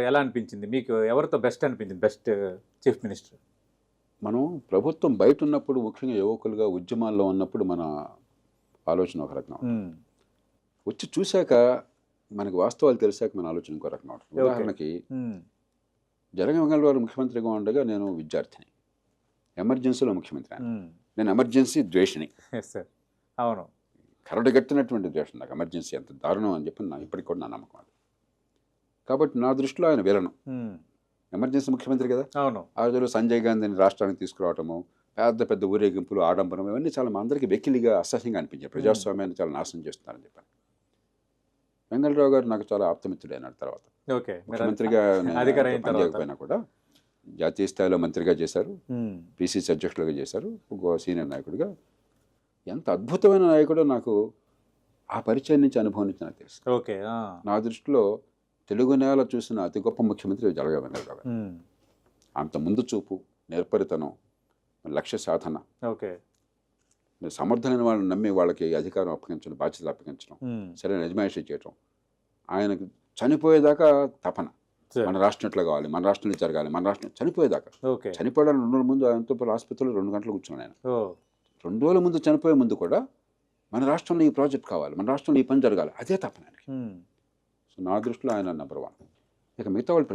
ఎలా అనిపించింది? మీకు ఎవరితో బెస్ట్ అనిపించింది? Best chief minister? మనం ప్రభుత్వం బయట ఉన్నప్పుడు ముఖ్యంగా యువకులుగా ఉద్యమాల్లో ఉన్నప్పుడు మన ఆలోచన ఒక రకం వచ్చి చూశాక మనకి వాస్తవాలు తెలిసాక మన ఆలోచన ఇంకో రకం ఉంటుంది. ఉదాహరణకి జగన్మోహన్ గారు ముఖ్యమంత్రిగా ఉండగా నేను విద్యార్థిని. ఎమర్జెన్సీలో ముఖ్యమంత్రి. నేను ఎమర్జెన్సీ ద్వేషిని. అవును. కరడగట్టినటువంటి ద్వేషం నాకు. ఎమర్జెన్సీ అంత దారుణం అని చెప్పి నా ఇప్పటికి కూడా నా నమ్మకం అది. కాబట్టి నా దృష్టిలో ఆయన విలను. ఎమర్జెన్సీ ముఖ్యమంత్రి కదా. అవును. ఆ రోజుల్లో సంజయ్ గాంధీని రాష్ట్రానికి తీసుకురావటము పెద్ద పెద్ద ఊరేగింపులు ఆడంబరం ఇవన్నీ చాలా మా అందరికీ వెకిలిగా అసహ్యంగా అనిపించాయి. ప్రజాస్వామ్యాన్ని చాలా నాశనం చేస్తున్నారని చెప్పాను. వెంగళరావు గారు నాకు చాలా ఆప్తమిత్రుడు అయినాడు తర్వాత. ముఖ్యమంత్రిగా. పనిచేయకపోయినా కూడా జాతీయ స్థాయిలో మంత్రిగా చేశారు. పిసిసి అధ్యక్షులుగా చేశారు. ఒక సీనియర్ నాయకుడిగా. ఎంత అద్భుతమైన నాయకుడో నాకు ఆ పరిచయం నుంచి అనుభవం నుంచి నాకు తెలుసు. ఓకే. నా దృష్టిలో తెలుగు నేల చూసిన అతి గొప్ప ముఖ్యమంత్రి జలగా వెంగళరావు గారు అంత ముందు చూపు నేర్పరితనం లక్ష్య సాధన. ఓకే. సమర్థులైన వాళ్ళని నమ్మి వాళ్ళకి అధికారం అప్పగించడం బాధ్యతలు అప్పగించడం సరైన యజమాయిషి చేయటం ఆయనకు చనిపోయేదాకా తపన. మన రాష్ట్రం ఎట్లా కావాలి? మన రాష్ట్రంలో జరగాలి? మన రాష్ట్రం చనిపోయేదాకా. ఓకే. చనిపోవడానికి రెండు రోజుల ముందు ఆయనతో పాటు ఆసుపత్రిలో రెండు గంటలు కూర్చున్నాను ఆయన రెండు రోజుల ముందు చనిపోయే ముందు కూడా మన రాష్ట్రంలో ఈ ప్రాజెక్ట్ కావాలి మన రాష్ట్రంలో ఈ పని జరగాలి. అదే తపన ఆయనకి. నా దృష్టిలో ఆయన నెంబర్ వన్ ఇక మిగతా వాళ్ళు